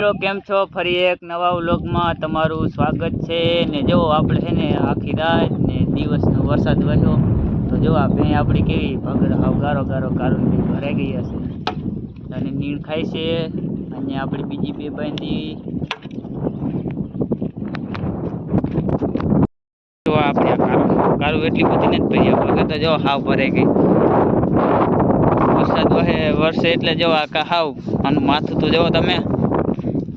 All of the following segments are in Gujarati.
મિત્રો, કેમ છો? ફરી એક નવા વ્લોગમાં તમારું સ્વાગત છે. ને જો, આપણે છે ને આખી રાત ને દિવસનો વરસાદ વહ્યો તો જો, આપણે આપણી કેવી ભગર હાવ ગારો ગારો કારું ભરાઈ ગઈ હશે અને નીણ ખાય છે. અને આપણી બીજી બે બાંધી. જો, આપણે કારું એટલી બધી નથી પડી ભગર તો જો, હાવ ભરાઈ ગઈ. વરસાદ વહે, વરસે એટલે જો, આ હાવ. આનું માથું તો જો તમે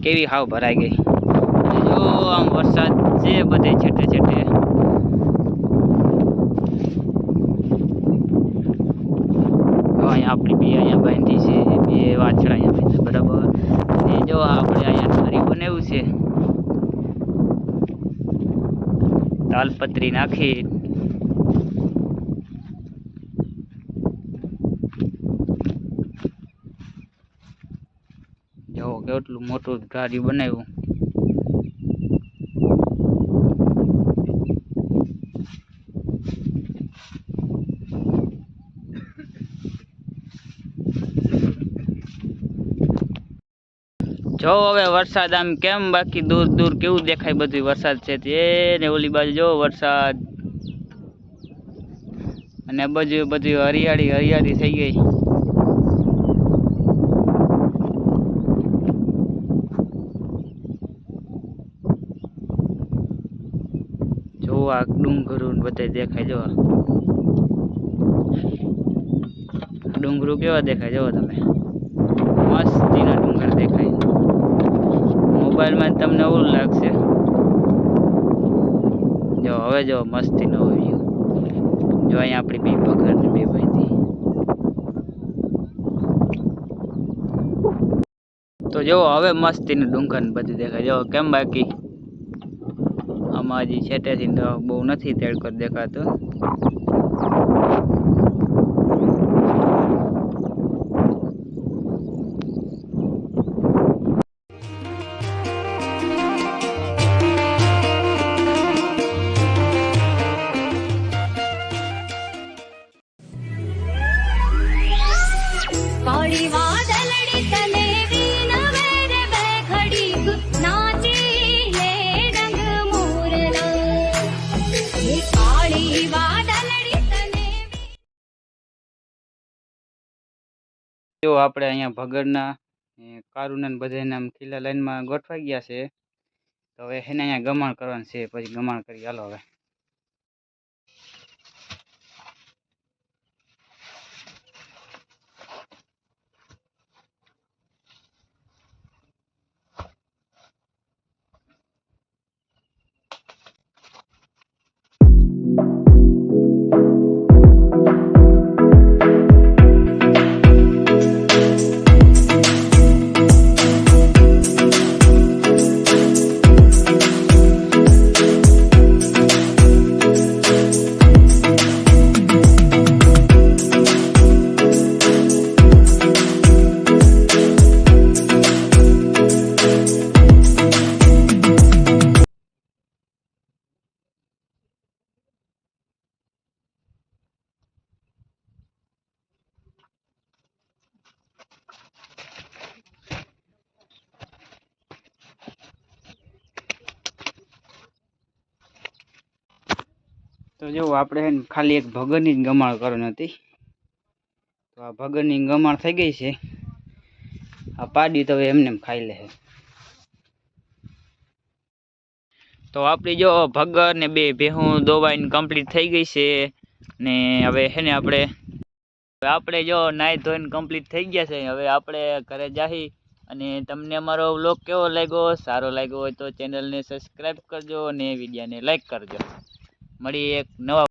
કેવી હાવ ભરાઈ ગઈ? જો આમ વરસાદ છે, બધે છેટે છેટે. અહીંયા આપણી બે અહીંયા બાંધી છે બે વાછડા અહીંયા બાંધી બરાબર. અને જો આપણે અહીંયા ફરી બનાવ્યું છે. તાલપત્રી નાખી. જો કેટલું મોટું ઢાર્યું બનાવ્યું. જો હવે વરસાદ આમ કેમ બાકી દૂર દૂર કેવું દેખાય બધું વરસાદ છે તે ને ઓલી બાજુ જો વરસાદ. અને બધું બધું હરિયાળી હરિયાળી થઈ ગઈ. જો આ ડુંગરું બધે દેખાય જો ડુંગરું કેવા દેખાય જો તમે મસ્તીના ડુંગર દેખાય મોબાઈલમાં તમને ઓલું લાગશે જો હવે જો મસ્તીનો વ્યૂ જો અહીંયા આપણી બે પગાર ને બે ભાઈથી તો જો હવે મસ્તીનું ડુંગર ને બધું દેખાય જો કેમ બાકી આમાં હજી છેટેથી તો બહુ નથી તેડકો દેખાતો. જો આપણે અહીંયા ભગડના કારુના બધાના ખીલા લાઈનમાં ગોઠવાઈ ગયા છે, તો હવે એને અહીંયા ગમાણ કરવાનું છે, પછી ગમાણ કરી, હાલો હવે. તો જો આપણે ખાલી એક ભગનની જ ગમાણ કરવાની હતી. તો આ ભગનની ગમાણ થઈ ગઈ છે. આ પાડી તો એમને એમ ખાઈ લે તો આપણી જો ભગર ને બે ભેહું દોવાઈને કમ્પ્લીટ થઈ ગઈ છે ને હવે છે ને આપણે આપણે જો નાહી ધોઈને કમ્પ્લીટ થઈ ગયા છે. હવે આપણે ઘરે જાહી અને તમને અમારો વ્લોગ કેવો લાગ્યો? સારો લાગ્યો હોય તો ચેનલને સબસ્ક્રાઈબ કરજો અને વિડીયાને લાઈક કરજો. મળી એક નવા